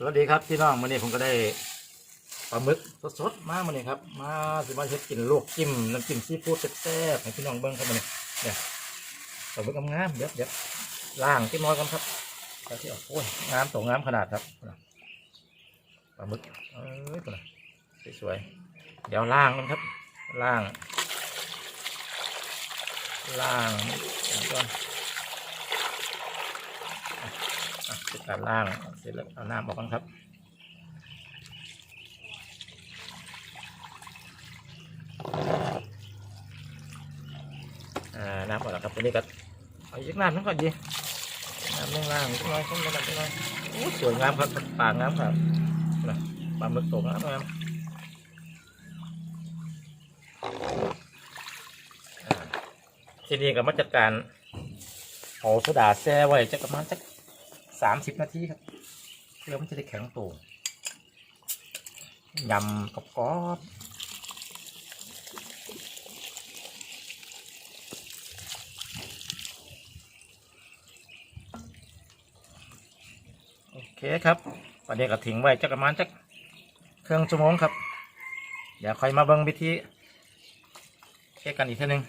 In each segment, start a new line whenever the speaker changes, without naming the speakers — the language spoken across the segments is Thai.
สวัสดีครับพี่น้องวันนี้ผมก็ได้ปลาหมึกสดๆมาวันนี้ครับ มาสิมาเฮ็ดกินลวกจิ้มน้ำจิ้มซีฟู้ดแซ่บๆให้พี่น้องเบิ่งครับวันนี้เนี่ยปลาหมึกงามเดี๋ยวเดี๋ยวล่างที่น้อยกันครับแล้วที่ออกโอ้ยงามตัวงามขนาดครับปลาหมึกเอ้ยตัวน่ะสวยๆเดี๋ยวล่างมันครับล่างล่างก่อน อะเสร็จการล่างเสร็จแล้วเอาน้ำออกกันครับอ่าน้ำออกแล้วครับตัวนี้ก็เอาอีกน้ำนึงก่อนดีน้ำนึงล่างนิดน่อยขึ้นมากันนิดน่อยสวยงามครับปากงามครับนะปลาหมึกตกงามงามทีนี้ก็มาจัดการเอาโซดาแช่ไว้จะประมาณสัก สามสิบนาทีครับเพื่อมันจะได้แข็งตัวยำกับกรอบโอเคครับตอนนี้ก็ทิ้งไว้จะประมาณสักเครื่องชั่วโมงครับ เดี๋ยวค่อยมาเบิ่งวิธีเช็คกันอีกทีหนึ่ง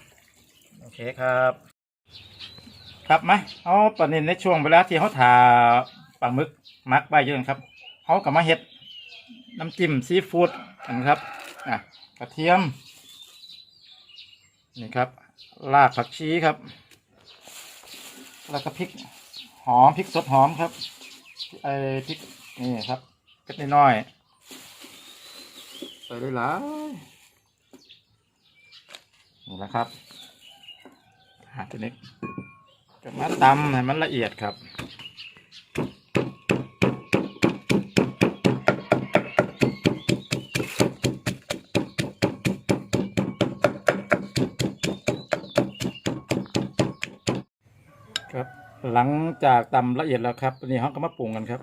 โอเคครับ ครับไหมเอาตอนนี้ในช่วงเวลาที่เขาทาปลาหมึกมักใบเยอะครับเขากับมาเฮ็ดน้ำจิ้มซีฟู้ดนะครับอะกระเทียมนี่ครับรากผักชีครับ แล้วก็พริกหอมพริกสดหอมครับไอพริกนี่ครับเล็กน้อยใส่เลยหลายนี่นะครับหาตัวนี้ ก็มาตำให้มันละเอียดครับครับหลังจากตำละเอียดแล้วครับตอนนี้เขาก็มาปรุงกันครับ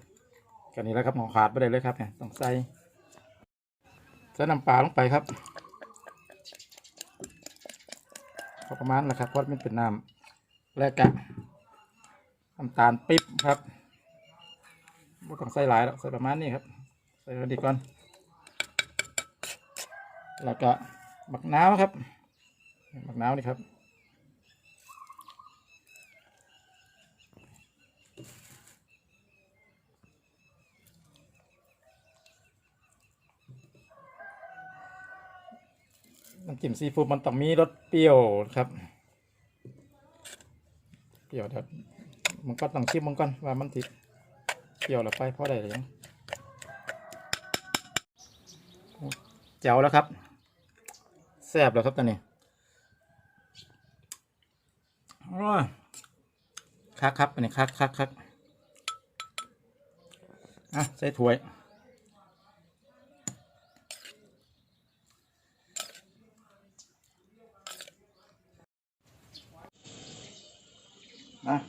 กันนี้แล้วครับของขาดไปเลยเลยครับเนี่ยต้องใส่ใส่น้ำปลาลงไปครับพอประมาณนะครับเพราะมันเป็นน้ำ แล้วก็น้ำตาลปิ๊บครับไม่ต้องใส่หลายหรอกใส่ประมาณนี้ครับ ใส่กันดีก่อน แล้วก็บักน้าวครับบักน้าวนี่ครับน้ำจิ้มซีฟู้ดมันต้องมีรสเปรี้ยวครับ เปรี้ยวเดี๋ยวมันก็ต้องชิมมันก่อนว่ามันติดเปรี้ยวหรือไปเพราะอะไรหรือยังแจ๋วแล้วครับแซ่บแล้วครับตอนนี้โอ้ยคักครับอันนี้คักคักคักอะใส่ถ้วย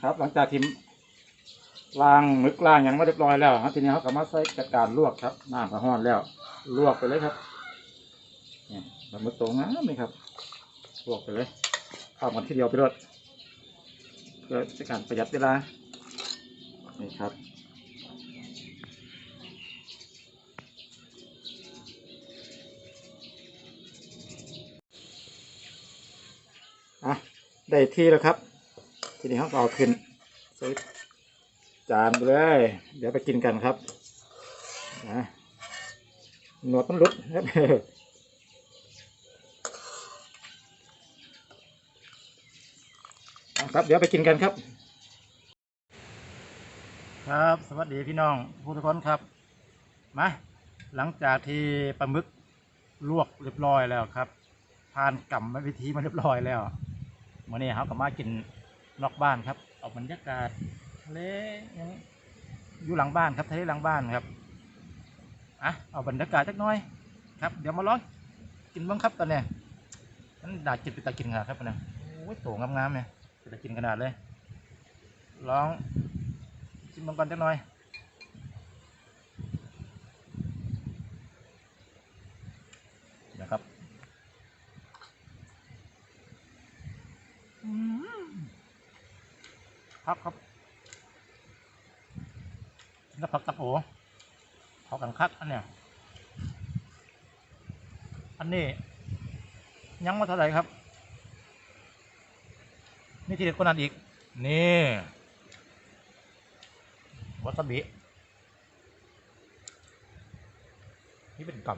ครับ หลังจากที่ล้างมึกล้างอย่างมาเรียบร้อยแล้วครับทีนี้เขาก็มาใส่กระการลวกครับน้ำก็ห้อนแล้ว ลวกไปเลยครับนี่ปลาหมึกตัวงามเลยครับ ลวกไปเลยเข้ากันทีเดียวไปรดเพื่อจะการประหยัดเวลานี่ครับอะได้ที่แล้วครับ นี้เขาก็เอาขึ้นใส่จานไปเลย เดี๋ยวไปกินกันครับนะหนวดมันหลุดครับครับเดี๋ยวไปกินกันครับ ครับ สวัสดีพี่น้องผู้ทุกคนครับมาหลังจากที่ปลาหมึกลวกเรียบร้อยแล้วครับผ่านกรรมวิธีมาเรียบร้อยแล้ววันนี้เขาก็มากิน นอกบ้านครับออกบรรยากาศทะเลยังอยู่หลังบ้านครับทะเลหลังบ้านครับอะเอาบรรยากาศสักน้อยครับ เดี๋ยวมาลองกินบ้างครับตอนเนี้ยนั่นดาดจิตไปตากินขนาดครับเนี่ยโอ้ยโตงามๆเนี่ยไปตากินขนาดเลยลองชิมบ้างก่อนสักน้อยนะครับอืม ครับครับแล้วผักตะโอเขากันคักอันเนี้ยอันนี้ยังมาเท่าไหร่ครับ นี่ทีเด็ดกว่านั้นอีก นี่วาซาบินี่เป็นกล่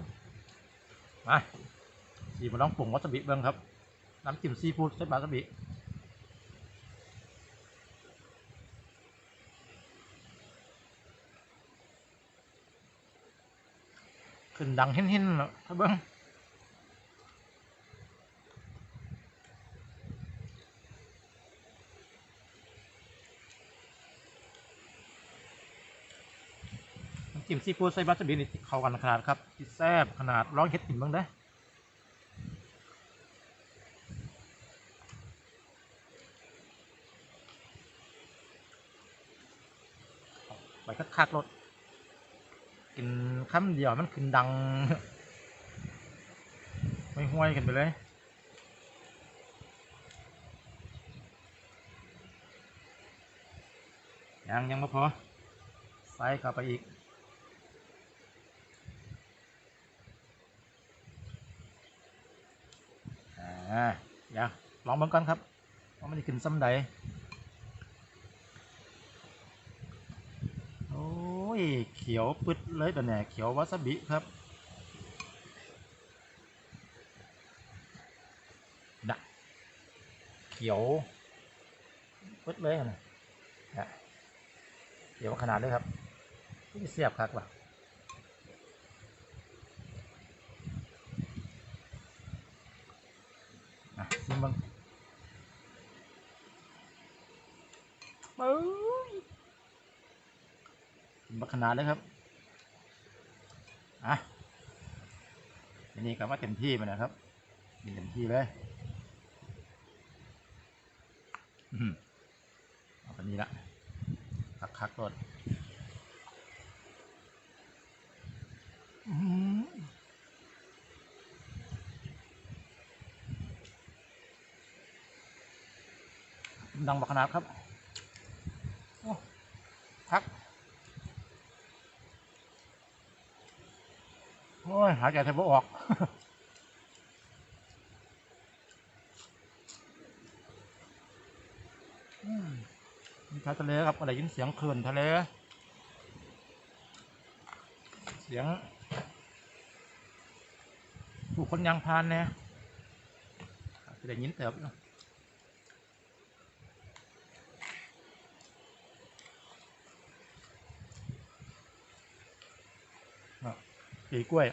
ำมาสีมาลองปรุงวาซาบิเบ้างครับ น้ำจิ้มซีฟู้ดใส่วาซาบิ ขึ้นดังเห็นๆแล้วถ้าเบิ้งจิ้มซีฟู้ดใส่วาซาบินี่เข้ากันขนาดครับที่แซ่บขนาดร้องเฮ็ดกินบ้างได้ไปคักๆรถ กินคำเดียวมันขึ้นดังไม่ห้วยกันไปเลยยังยังไม่พอใส่เข้าไปอีกอ่าเดี๋ยวลองเบิ่งก่อนครับว่ามันจะขึ้นซ้ำใด โอ้ ยเขียวปึ๊ดเลยแต่เนี่ยเขียววาซาบิครับนะเขียวปึ๊ดเลยนะเขียวขนาดเลยครับเสียบครับว่ะอะซิมเบังปึ้ย บักขนาดเลยครับอะทีนี้ก็มาเต็มที่ไปนะครับเต็มที่เลยอือหือเอาไปนี้ละคักคักรดอื้อหือดังบักขนาดครับ โอ้คัก โอ้ยหายใจแทบไม่ออก มีชายทะเลครับอะไรยินเสียงคลื่นทะเล เสียงผู้คนยางพานเนี่ยจะได้ยินเติบเนาะ ปีกล้วย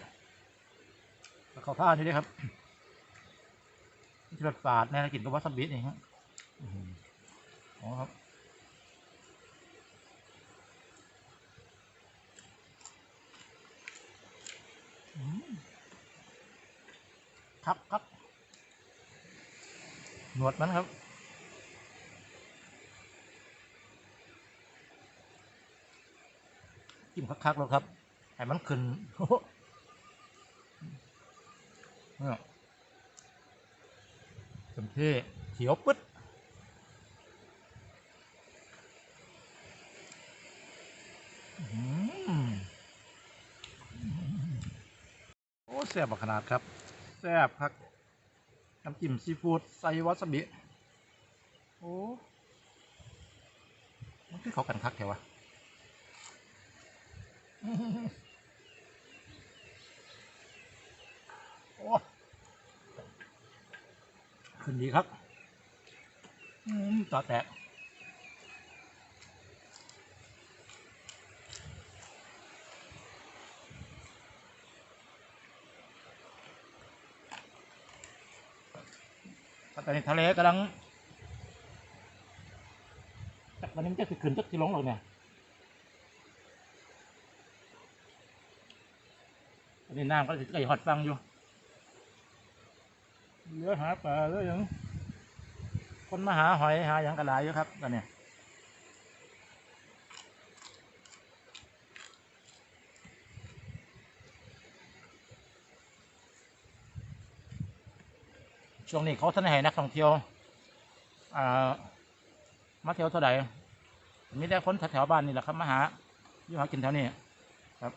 แล้วเขาท่านี่ด้วยครับที่รสฝาดแน่กินกับวาซาบินี่ฮะอื้อหืออ๋อครับครับครับหนวดมันครับจิ้มคักๆแล้วครับ ให้มันขึ้นเนี่ยเต็มที่เขียวปึ๊ดโอ้แซ่บขนาดครับแซ่บครับน้ำจิ้มซีฟู้ดใส่วาซาบิโอ้มันคือเขากันคักแถวะ โอ้ ขึ้นดีครับอืมต่อแตกตอนนี้ทะเลกำลังจากวันนี้มันจะขึ้นจักที่ลงหรอกเนี่ยอันนี้น้ำก็จะไก่หอดฟังอยู่ เหลือหาปลาเหลือหยังคนมาหาหอยหาหยังกระไรอยู่ครับตอนนี้ช่วงนี้เขาท่านให้นักท่องเที่ยวมาเที่ยวเท่าไหร่มีแต่คนแถวบ้านนี่แหละครับมาหาอยู่หากินแถวนี้ครับ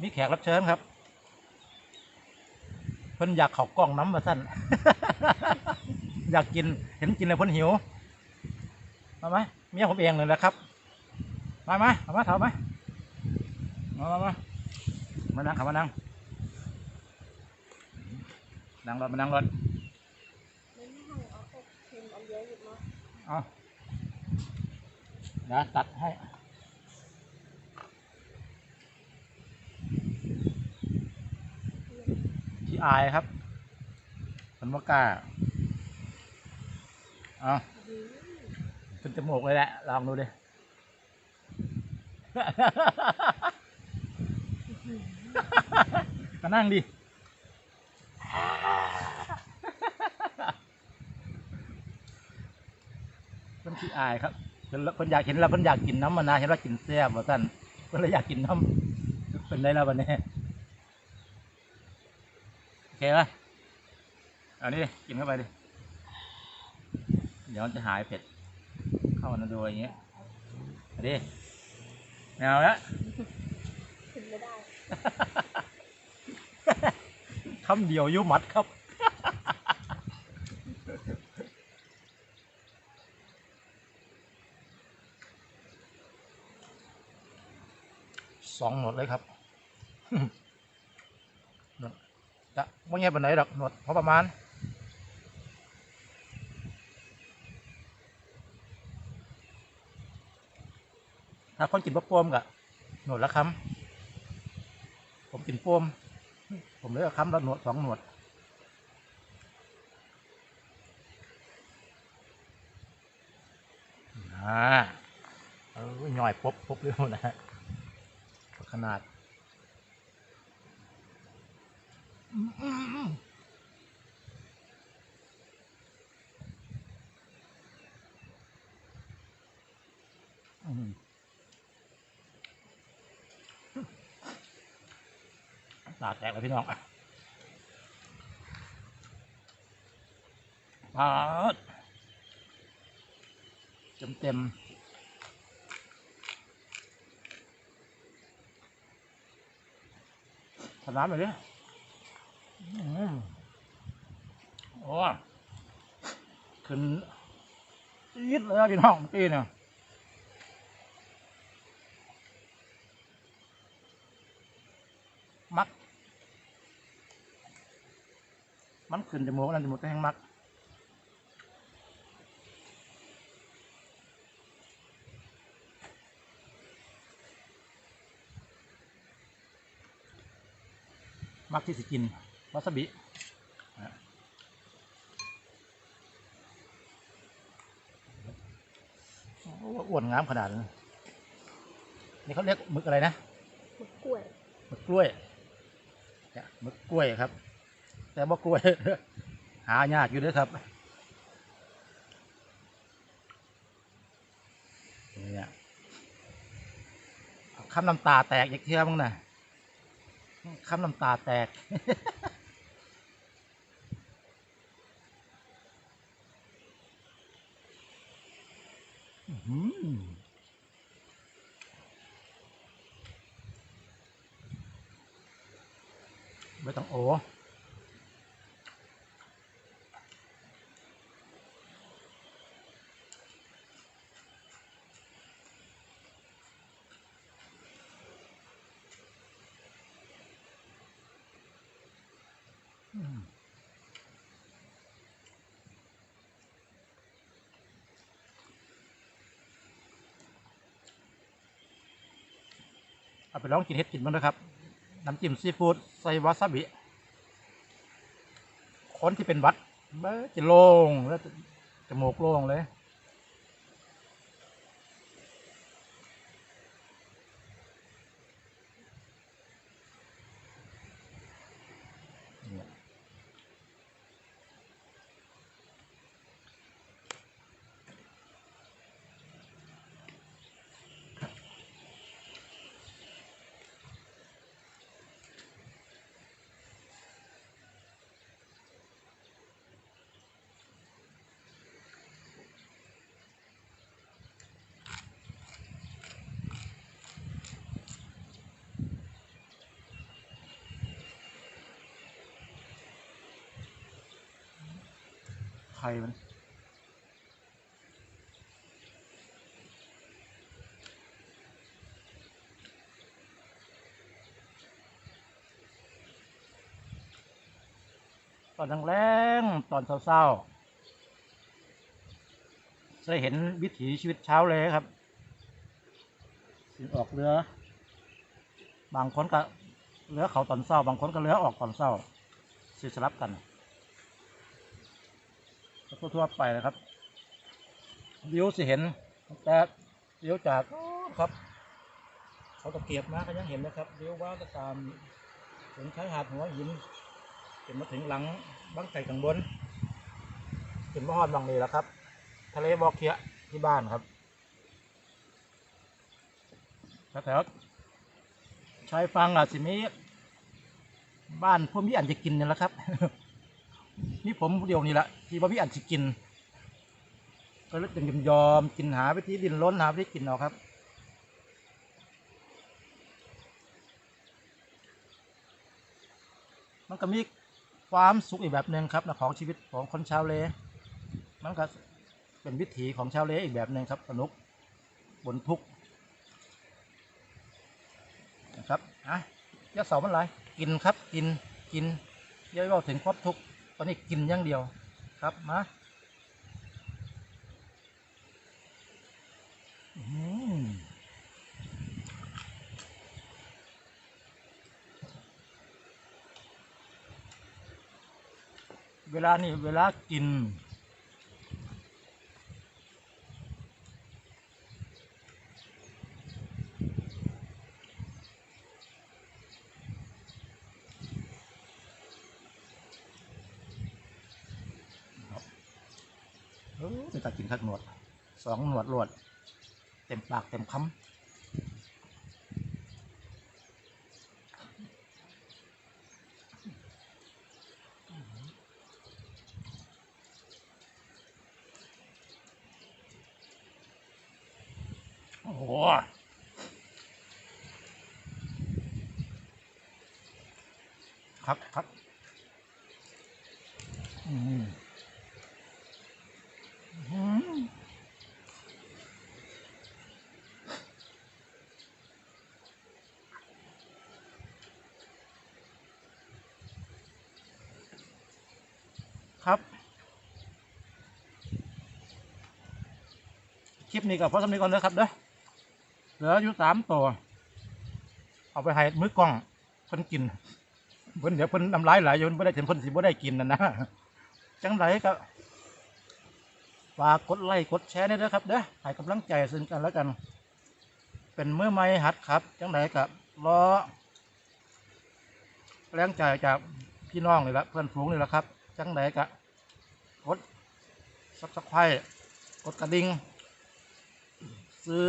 มีแขกรับเชิญครับ เพิ่นอยากเขากล้องน้ำมาสั้น อยากกินเห็นกินเลยเพิ่นหิวมาไหมเมียผมเองเลยนะครับ มามาเอามาเถอะมามามามามานั่งขับมานั่งนั่งรถมานั่งรถ
นะอยู่เนาะ
เอาเดี๋ยวตัดให้ อายครับมันว่ากล้าเอา
ดี
ขึ้นจมูกเลยแหละ ลองดูดิมานั่งดิเพิ่นขี้อายครับเพิ่นเพิ่นอยากเห็นแล้วเพิ่นอยากกินน้ำมันนะเห็นว่ากินแซ่บว่าซั่นเพิ่นเลยอยากกินน้ำเป็นได้แล้ววันนี้โอ เคไหมเอานี่ดิกินเข้าไปดิ เดี๋ยวมันจะหายเผ็ด เข้ามาดูอย่างเงี้ยเอาดิไม่เอาละ
กินไม่ได้
คำเดียวยุมัดครับ สองหนวดเลยครับหนวด เงียบไปไหนหรอกหนวดพอประมาณถ้าคนกินบะโปมกะหนวดละคำผมกินโปมผมเลยเอาคำละหนวดสองหนวดอ่าเออหน่อยปบปบเร็วนะฮะขนาดอืมอืมอืมอืม ตาแตกแล้วพี่น้องอะปาดเต็มเต็มๆขนาดไปดิอืม โอ้ขึ้นยิดเลยอะพี่น้องเมื่อกี้เนี่ยมัก มันขึ้นจมูกนั่นจมูกแห้งมักมักที่สิกินาซาบิอะโอ้อ้วนงามขนาดนี้นี่เขาเรียกหมึกอะไรนะ
มะกล้วย
หมึกกล้วยเนี่ยหมึกกล้วยครับ แต่บ่กล้วย หายากอยู่เด้วยครับเนี่ยคำน้ำตาแตกอีกเที่ยมึงน่ะคำน้ำตาแตก อื้อหือไม่ต้องโอ้อืม เอาไปลองกินเห็ดกินบ้างนะครับ น้ำจิ้มซีฟู้ดใส่วาซาบิคนที่เป็นวัดเบ้จะโล่งแล้วจะจมูกโล่งเลย ข่มัน ตอนแรงตอนเศร้าๆจะเห็นวิถีชีวิตเช้าเลยครับสิออกเรือบางคนก็เรือเขาตอนเศร้า บางคนก็เรือออกตอนเศร้าสิสลับกัน ทั่วๆไปนะครับวิวสิเห็น แต่วิวจากครับเขาตะเกียบมาก็ยังเห็นนะครับวิวว่าก็ตามถึงชายหาดหัวหินเห็นมาถึงหลังบังไก่ข้างบนถึงมหอดบางนี้แล้วครับ ทะเลบอกเคียที่บ้านครับแถวชายฟังอาจสิมีบ้านพวกมีอันจะกินนี่แหละครับ นี่ผมเดียวนี่แหละที่ว่ามีอันจะกิน ก็เลยจึงยอมกินหาวิธีดินล้นหาวิธีกินเอาครับมันก็มีความสุขอีกแบบหนึ่งครับนะของชีวิตของคนชาวเล มันก็เป็นวิถีของชาวเลอีกแบบหนึ่งครับสนุกบนทุกนะครับอะยาเสามันไรกินครับกินกินเยอะว่าถึงความทุกข์ ตอนนี้กินอย่างเดียวครับมาเวลานี่เวลากิน เออไปตัดกินข้าวหนวดสองหนวดรวด เต็มปากเต็มคำโอ้โหครับครับอืม ครับคลิปนี้ก็พอสำเร็จก่อนนะครับเด้อเหลืออยู่สามตัว เอาไปให้มือกล้องเพิ่นกินเพิ่นเดี๋ยวเพิ่นน้ำลายไหลอยู่เพิ่นบ่ได้เห็นเพิ่นสิบ่ได้กินนะนะจังไรก็ ฝากกดไลค์กดแชร์ด้วยนะครับเด้อให้กำลังใจซึ่งกันแล้วกัน เป็นมือใหม่หัดครับจังไดกับรอแรงใจจากพี่น้องนี่ละเพื่อนฝูงนี่ละครับจังไดกะกดซับสไครต์กดกระดิ่งซื้อ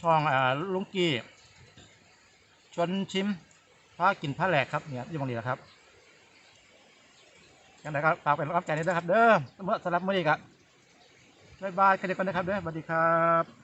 ช่องอ่าลุงกี้ชวนชิมพากินผ้าแหลกครับเนี่ยอยี่ตรงนี้แหละครับ ยังไงก็ฝากเป็นรับใจนี้ด้วยครับ เด้อเมื่อสำหรับมื้อนี้ก็บ๊ายบายกันเดียกันนะครับเด้อสวัสดีครับ